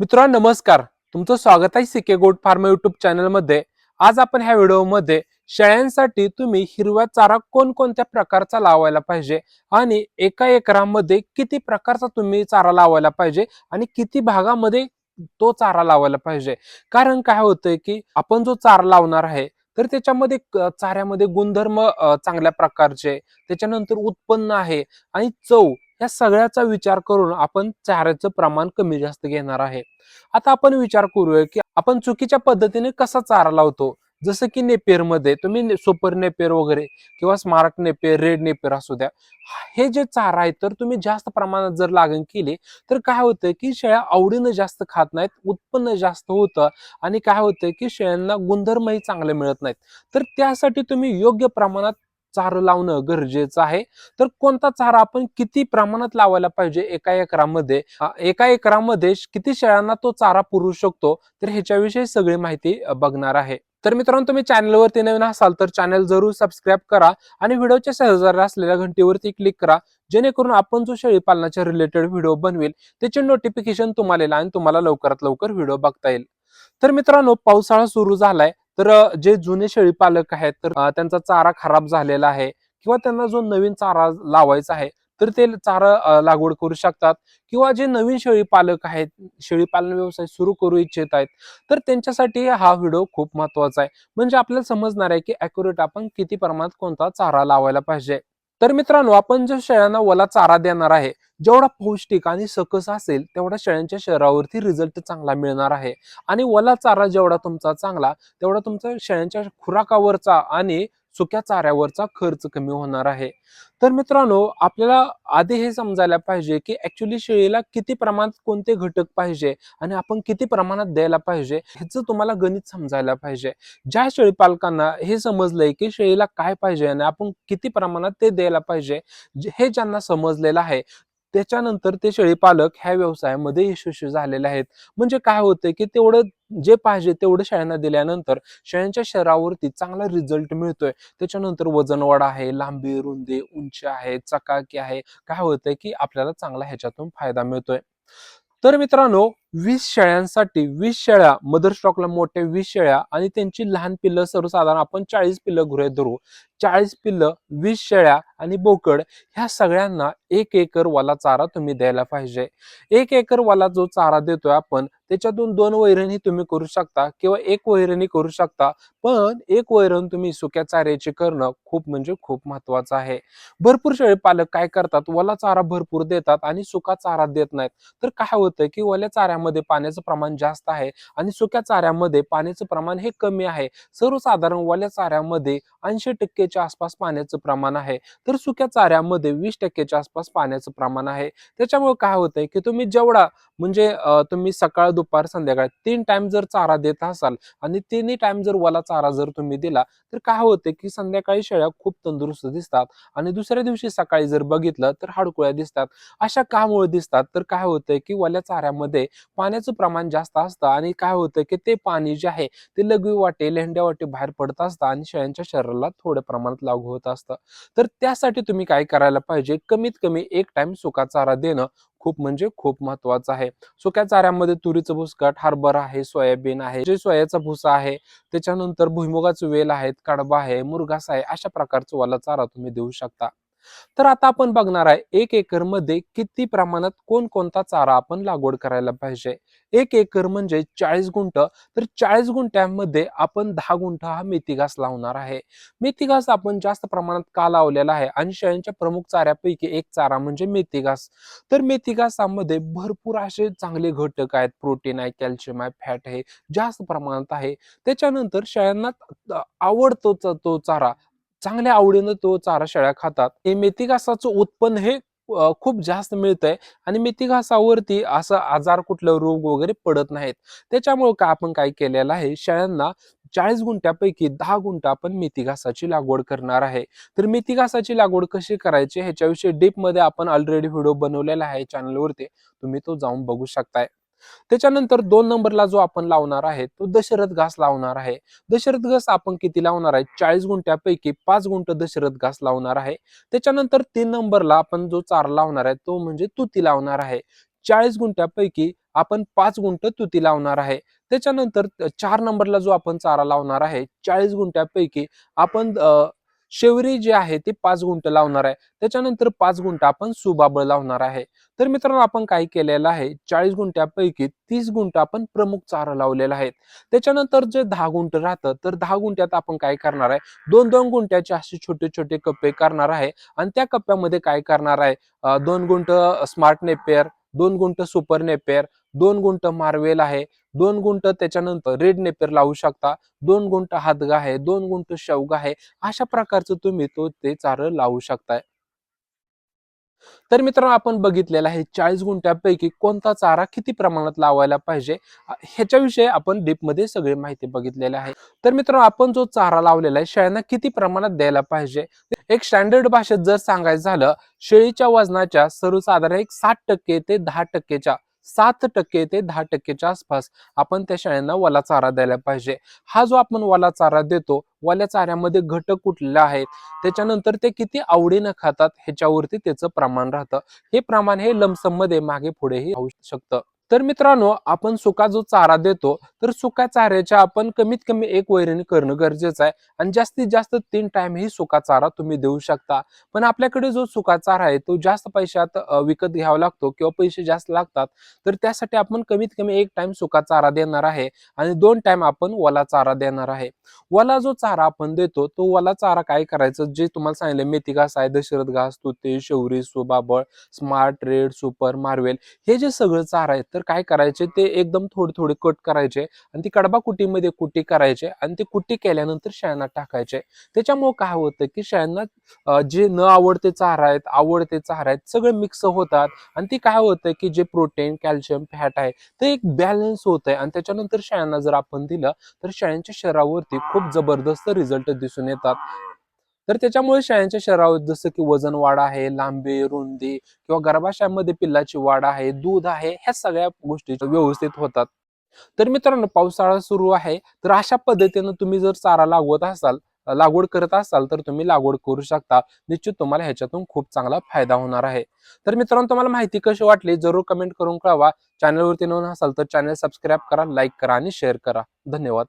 मित्रांनो नमस्कार. तुमचं स्वागत आहे सिके गोट फार्म युट्यूब चॅनलमध्ये आज आपण ह्या व्हिडिओमध्ये शेळ्यांसाठी तुम्ही हिरवा चारा कोणकोणत्या प्रकारचा लावायला पाहिजे आणि एका एकरामध्ये किती प्रकारचा तुम्ही चारा लावायला पाहिजे आणि किती भागामध्ये तो चारा लावायला पाहिजे. कारण काय होतंय की आपण जो चारा लावणार आहे तर त्याच्यामध्ये चाऱ्यामध्ये गुणधर्म चांगल्या प्रकारचे. त्याच्यानंतर उत्पन्न आहे आणि चव. या सगळ्याचा विचार करून आपण चाऱ्याचं प्रमाण कमी जास्त घेणार आहे. आता आपण विचार करूया की आपण चुकीच्या पद्धतीने कसा चारा लावतो? जसं की नेपेरमध्ये तुम्ही सुपर नेपेर वगैरे किंवा स्मार्ट नेपेर रेड नेपेर असू द्या. हे जे चारा आहे तर तुम्ही जास्त प्रमाणात जर लागण केली तर काय होतं की शेळ्या आवडीनं जास्त खात नाहीत उत्पन्न जास्त होतं आणि काय होतं की शेळ्यांना गुणधर्मही चांगले मिळत नाहीत. तर त्यासाठी तुम्ही योग्य प्रमाणात चारा लावणं गरजेचं आहे. तर कोणता चारा आपण किती प्रमाणात लावायला पाहिजे एका एकरामध्ये? एका एकरामध्ये किती शेळ्यांना तो चारा पुरू शकतो? तर ह्याच्याविषयी सगळी माहिती बघणार आहे. तर मित्रांनो तुम्ही चॅनलवरती नवीन असाल तर चॅनल जरूर सबस्क्राईब करा आणि व्हिडिओच्या शेजारी असलेल्या घंटीवरती क्लिक करा. जेणेकरून आपण जो शेळी पालनाच्या रिलेटेड व्हिडिओ बनवेल त्याचे नोटिफिकेशन तुम्हाला येईल आणि तुम्हाला लवकरात लवकर व्हिडिओ बघता येईल. तर मित्रांनो पावसाळा सुरू झालाय. तर जे जुने शेळी पालक आहेत तर त्यांचा चारा खराब झालेला आहे किंवा त्यांना जो नवीन चारा लावायचा आहे तर ते चारा लागवड करू शकतात किंवा जे नवीन शेळी पालक आहेत शेळी पालन व्यवसाय सुरू करू इच्छित आहेत तर त्यांच्यासाठी हा व्हिडिओ खूप महत्त्वाचा आहे. म्हणजे आपल्याला समजणार आहे की अॅक्युरेट आपण किती प्रमाणात कोणता चारा लावायला पाहिजे. तर मित्रांनो आपण जो शेळ्यांना वला चारा देणार आहे जेवढा पौष्टिक आणि सकस असेल तेवढा शेळ्यांच्या शरीरावरती रिझल्ट चांगला मिळणार आहे. आणि वला चारा जेवढा तुमचा चांगला तेवढा तुमचा शेळ्यांच्या खुराकावरचा आणि सुक्या चाऱ्यावरचा खर्च कमी होणार आहे. तर मित्रांनो आपल्याला आधी हे समजायला पाहिजे की ऍक्च्युली शेळीला किती प्रमाणात कोणते घटक पाहिजे आणि आपण किती प्रमाणात द्यायला पाहिजे ह्याचं तुम्हाला गणित समजायला पाहिजे. ज्या शेळी पालकांना हे समजलंय की शेळीला काय पाहिजे आणि आपण किती प्रमाणात ते द्यायला पाहिजे हे ज्यांना समजलेलं आहे त्याच्यानंतर ते शेळी पालक ह्या व्यवसायामध्ये यशस्वी झालेले आहेत. म्हणजे काय होतंय की तेवढं जे पाहिजे तेवढं शेळ्यांना दिल्यानंतर शेळ्यांच्या शरीरावरती चांगला रिझल्ट मिळतोय. त्याच्यानंतर वजन वाढ आहे लांबी रुंदी उंची आहे चकाकी आहे. काय होतंय की आपल्याला चांगला ह्याच्यातून फायदा मिळतोय. तर मित्रांनो वीस शेळ्यांसाठी वीस शेळ्या मदर स्टॉकला मोठ्या वीस शेळ्या आणि त्यांची लहान पिल्लं सर्वसाधारण आपण चाळीस पिल्लं गृहीत धरू. चाळीस पिल्लं वीस शेळ्या आणि बोकड ह्या सगळ्यांना एक एकर वाला चारा तुम्ही द्यायला पाहिजे. एक एकर वाला जो चारा देतोय आपण त्याच्यातून दोन वैरणी तुम्ही करू शकता किंवा एक वैरणी करू शकता पण एक वैरण तुम्ही सुक्या चाऱ्याची करणं खूप म्हणजे खूप महत्वाचं आहे. भरपूर शेळी पालक काय करतात वला चारा भरपूर देतात आणि सुका चारा देत नाहीत. तर काय होतं की ओल्या चाऱ्यामध्ये पाण्याचं प्रमाण जास्त आहे आणि सुक्या चाऱ्यामध्ये पाण्याचं प्रमाण हे कमी आहे. सर्वसाधारण ओल्या चाऱ्यामध्ये ऐंशी टक्के टक्केच्या आसपास पाण्याचं प्रमाण आहे. तर सुक्या चाऱ्यामध्ये वीस टक्केच्या आसपास पाण्याचं प्रमाण आहे. त्याच्यामुळे काय होतंय की तुम्ही जेवढा म्हणजे तुम्ही सकाळ दुपार संध्याकाळ तीन टाइम जर चारा देत असाल आणि तिन्ही टाइम जर वाला चारा जर तुम्ही दिला तर काय होते की संध्याकाळी शेळ्या खूप तंदुरुस्त दिसतात आणि दुसऱ्या दिवशी सकाळी जर बघितलं तर हाडकुळ्या दिसतात. अशा कामुळे दिसतात. तर काय होतंय की वल्या चाऱ्यामध्ये पाण्याचं प्रमाण जास्त असतं आणि काय होतं की ते पाणी जे आहे ते लघवी वाटे लेंड्या वाटे बाहेर पडत असतं आणि शेळ्यांच्या शरीराला थोड्या प्रमाणात लागू होत असतं. तर त्यासाठी तुम्ही काय करायला पाहिजे? कमीत कमी एक टाइम सुका चारा देणं खूप म्हणजे खूप महत्वाचं आहे. सुक्या चाऱ्यामध्ये तुरीचं भुसकट हरभरा आहे सोयाबीन आहे जे सोयाचा भुसा आहे त्याच्यानंतर भुईमुगाचं वेल आहेत कडबा आहे मुरघास आहे अशा प्रकारचा वाला चारा तुम्ही देऊ शकता. तर आता आपण बघणार आहे एक एकरमध्ये किती प्रमाणात कोणकोणता चारा आपण लागवड करायला पाहिजे? एक एकर म्हणजे चाळीस गुंठ तर चाळीस गुंठ्यामध्ये आपण दहा गुंठ हा मेथी घास लावणार आहे. मेथी घास आपण जास्त प्रमाणात का लावलेला आहे? आणि शेळ्यांच्या प्रमुख चाऱ्यापैकी एक चारा म्हणजे मेथी घास. तर मेथी घासामध्ये भरपूर असे चांगले घटक आहेत प्रोटीन आहे कॅल्शियम आहे फॅट आहे जास्त प्रमाणात आहे. त्याच्यानंतर शेळ्यांना आवडतो तो चारा चांगल्या आवडीनं तो चारा शेळ्या खातात. हे मेथी घासाचं उत्पन्न हे खूप जास्त मिळतंय आणि मेथी घासावरती असं आजार कुठलं रोग वगैरे पडत नाहीत. त्याच्यामुळे काय आपण काय केलेलं आहे शेळ्यांना चाळीस गुंठ्यापैकी दहा गुंठ आपण मेथी घासाची लागवड करणार आहे. तर मेथी घासाची लागवड कशी करायची ह्याच्याविषयी डीपमध्ये आपण ऑलरेडी व्हिडिओ बनवलेला आहे चॅनलवरती तुम्ही तो जाऊन बघू शकताय. त्याच्यानंतर दोन नंबरला जो आपण लावणार आहे तो दशरथ घास लावणार आहे. दशरथ घास आपण किती लावणार आहे? चाळीस गुंठ्यापैकी पाच गुंठ दशरथ घास लावणार आहे. त्याच्यानंतर तीन नंबरला आपण जो चारा लावणार आहे तो म्हणजे तुती लावणार आहे. चाळीस गुंठ्यापैकी आपण पाच गुंठ तुती लावणार आहे. त्याच्यानंतर चार नंबरला जो आपण चारा लावणार आहे चाळीस गुंठ्यापैकी आपण शेवरी जे आहे ती पाच गुंठ लावणार आहे. त्याच्यानंतर पाच गुंठ आपण सुबाबळ लावणार आहे. तर मित्रांनो आपण काय केलेलं आहे? चाळीस गुंठ्यापैकी तीस गुंठ आपण प्रमुख चारा लावलेला आहे. त्याच्यानंतर जे दहा गुंठ राहतं तर दहा गुंठ्यात आपण काय करणार आहे? दोन दोन गुंठ्याचे असे छोटे छोटे कप्पे करणार आहे. आणि त्या कप्प्यामध्ये काय करणार आहे? दोन गुंठ स्मार्ट नेपेअर दोन गुंठ सुपर नेपेअर दोन गुंठ मार्वेल आहे. दोन गुंठ त्याच्यानंतर रेड नेपेर लावू शकता. दोन गुंठ हातगा आहे. दोन गुंठ शेवगा आहे. अशा प्रकारचं तुम्ही तो ते चारं लावू शकताय. तर मित्रांनो आपण बघितलेलं आहे चाळीस गुंठ्यापैकी कोणता चारा किती प्रमाणात लावायला पाहिजे? ह्याच्याविषयी आपण डीपमध्ये सगळी माहिती बघितलेली आहे. तर मित्रांनो आपण जो चारा लावलेला आहे शेळ्यांना किती प्रमाणात द्यायला पाहिजे? एक स्टँडर्ड भाषेत जर सांगायचं झालं शेळीच्या वजनाच्या सर्वसाधारण एक साठ टक्के ते दहा टक्केच्या सात टक्के ते दहा टक्केच्या आसपास आपण त्या शेळ्यांना वला चारा द्यायला पाहिजे. हा जो आपण वला चारा देतो वल्या चाऱ्यामध्ये घटक कुठले आहेत त्याच्यानंतर ते किती आवडीनं खातात ह्याच्यावरती त्याचं प्रमाण राहतं. हे प्रमाण हे लमसममध्ये मागे पुढेही होऊ शकतं. तर मित्रांनो आपण सुका जो चारा देतो तर सुका चाऱ्याच्या आपण कमीत कमी एक वैरणी करणं गरजेचं आहे. आणि जास्तीत जास्त तीन टाइम ही सुका चारा तुम्ही देऊ शकता. पण आपल्याकडे जो सुका चारा आहे तो जास्त पैशात विकत घ्यावा लागतो किंवा पैसे जास्त लागतात. तर त्यासाठी आपण कमीत कमी एक टाइम सुका चारा देणार आहे आणि दोन टाइम आपण ओला चारा देणार आहे. वला जो चारा आपण देतो तो वला चारा काय करायचं? जे तुम्हाला सांगितलं मेथी घास आहे दशरथ घास तुते शेवरी सुबाबळ स्मार्ट रेड सुपर मार्वेल हे जे सगळं चारा आहे तर काय करायचे? ते एकदम थोडे थोडे कट करायचे आणि ती कडबा कुटीमध्ये कुटी करायचे आणि ती कुटी केल्यानंतर शेणात टाकायचे. त्याच्यामुळे काय होतं की शेणात जे न आवडते चारा आहेत आवडते चारा आहेत सगळे मिक्स होतात आणि ती काय होतं की जे प्रोटीन कॅल्शियम फॅट आहे ते एक बॅलन्स होत आहे आणि त्याच्यानंतर शेळ्यांना जर आपण दिलं तर शेळ्यांच्या शरीरावरती खूप जबरदस्त रिझल्ट दिसून येतात. तर त्याच्यामुळे शेळ्यांच्या शरीरावर जसं की वजन वाढ आहे लांबी रुंदी किंवा गर्भाशयामध्ये पिल्लाची वाढ आहे दूध आहे ह्या सगळ्या गोष्टी व्यवस्थित होतात. तर मित्रांनो पावसाळा सुरू आहे. तर अशा पद्धतीनं तुम्ही जर चारा लागवत असाल लागवड करत असाल तर तुम्ही लागवड करू शकता. निश्चित तुम्हाला ह्याच्यातून खूप चांगला फायदा होणार आहे. तर मित्रांनो तुम्हाला माहिती कशी वाटली? जरूर कमेंट करून कळवा. चॅनलवरती नवीन असाल तर चॅनल सबस्क्राईब करा लाईक करा आणि शेअर करा. धन्यवाद.